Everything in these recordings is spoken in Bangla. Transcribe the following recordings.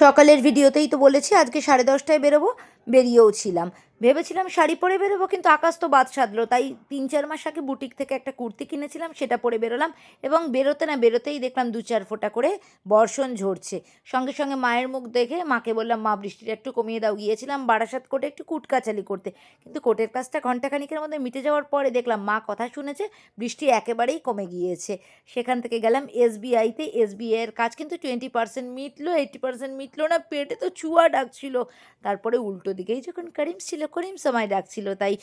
সকালের ভিডিওতেই তো বলেছি আজকে সাড়ে দশটায় বেরোবো বেরিয়েও ছিলাম। ভেবেছিলাম শাড়ি পরে বেরোবো, কিন্তু আকাশ তো বাদ সাধলো। তাই তিন চার মাস আগে বুটিক থেকে একটা কুর্তি কিনেছিলাম, সেটা পরে বেরোলাম এবং বেরোতে না বেরোতেই দেখলাম দু চার ফোঁটা করে বর্ষণ ঝরছে। সঙ্গে সঙ্গে মায়ের মুখ দেখে মাকে বললাম, মা, বৃষ্টিটা একটু কমিয়ে দাও। গিয়েছিলাম বারাসাত কোটে একটু কুটকাচালি করতে। কিন্তু কোটের কাজটা ঘন্টাখানিকের মধ্যে মিটে যাওয়ার পরে দেখলাম মা কথা শুনেছে, বৃষ্টি একেবারেই কমে গিয়েছে। সেখান থেকে গেলাম এসবিআইতে। এসবিআইয়ের কাজ কিন্তু টোয়েন্টি পার্সেন্ট মিটলো এইটি পার্সেন্ট মিটলো না, পেটে তো চুয়া ডাকছিল। তারপরে উল্টো দিকেই যখন করিম ছিল করিম সময় ডাকছিল, তাই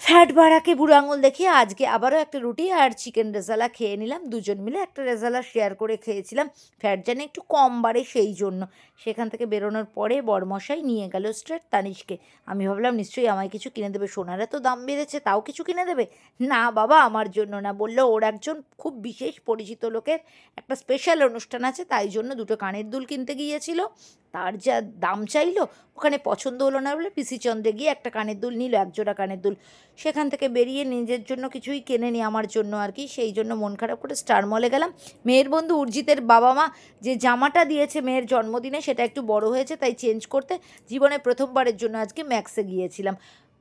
ফ্যাট বাড়াকে বুড়ো আঙুল দেখিয়ে আজকে আবারও একটা রুটি আর চিকেন রেজালা খেয়ে নিলাম। দুজন মিলে একটা রেজালা শেয়ার করে খেয়েছিলাম। ফ্যাট যেন একটু কম বাড়ে সেই জন্য। সেখান থেকে বেরোনোর পরে বরমশাই নিয়ে গেল স্ট্রেট তানিশকে। আমি ভাবলাম, নিশ্চয়ই আমায় কিছু কিনে দেবে? সোনার তো দাম বেড়েছে, তাও কিছু কিনে দেবে? না বাবা, আমার জন্য না। বলল, ওর একজন খুব বিশেষ পরিচিত লোকের একটা স্পেশাল অনুষ্ঠান আছে, তাই জন্য দুটো কানের দুল কিনতে গিয়েছিল। তার যা দাম চাইলো, ওখানে পছন্দ হলো না বলে পিসি চন্দ্রে গিয়ে একটা কানের দুল নিল, একজোড়া কানের দুল। সেখান থেকে বেরিয়ে নিজের জন্য কিছুই কেনে কেনেনি আমার জন্য আর কি, সেই জন্য মন খারাপ করে স্টার মলে গেলাম। মেয়ের বন্ধু উর্জিতের বাবা মা যে জামাটা দিয়েছে মেয়ের জন্মদিনে, সেটা একটু বড় হয়েছে, তাই চেঞ্জ করতে জীবনে প্রথমবারের জন্য আজকে ম্যাক্সে গিয়েছিলাম।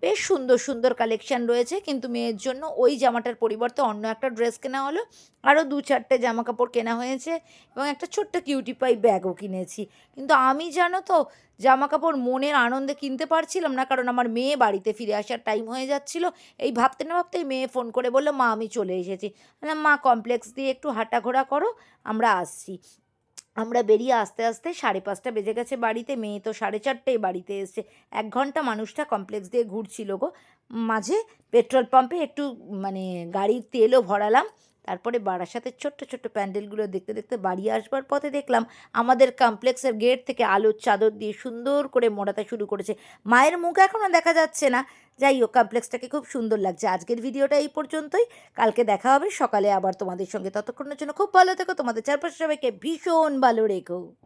বেশ সুন্দর সুন্দর কালেকশান রয়েছে। কিন্তু মেয়ের জন্য ওই জামাটার পরিবর্তে অন্য একটা ড্রেস কেনা হলো। আরও দু চারটে জামা কাপড় কেনা হয়েছে এবং একটা ছোট্ট কিউটি পাই ব্যাগও কিনেছি। কিন্তু আমি জানো তো জামা কাপড় মনের আনন্দে কিনতে পারছিলাম না, কারণ আমার মেয়ে বাড়িতে ফিরে আসার টাইম হয়ে যাচ্ছিল। এই ভাবতে না ভাবতেই মেয়ে ফোন করে বলল, মা, আমি চলে এসেছি। মা কমপ্লেক্স দিয়ে একটু হাঁটাঘোরা করো, আমরা আসছি। আমরা বেরিয়ে আস্তে আস্তে সাড়ে পাঁচটা বেজে গেছে বাড়িতে। মেয়ে তো সাড়ে চারটেই বাড়িতে এসছে। এক ঘণ্টা মানুষটা কমপ্লেক্স দিয়ে ঘুরছিল গো। মাঝে পেট্রোল পাম্পে একটু মানে গাড়ির তেলও ভরালাম। তারপরে বারাসাতের ছোট্ট ছোট্ট প্যান্ডেলগুলো দেখতে দেখতে বাড়ি আসবার পথে দেখলাম আমাদের কমপ্লেক্সের গেট থেকে আলোর চাদর দিয়ে সুন্দর করে মোড়াতে শুরু করেছে। মায়ের মুখ এখনও দেখা যাচ্ছে না। যাই হোক, কমপ্লেক্সটাকে খুব সুন্দর লাগছে। আজকের ভিডিওটা এই পর্যন্তই। কালকে দেখা হবে। সকালে আবার তোমাদের সঙ্গে। ততক্ষণের জন্য খুব ভালো থেকো। তোমাদের চারপাশে সবাইকে ভীষণ ভালো রেখো।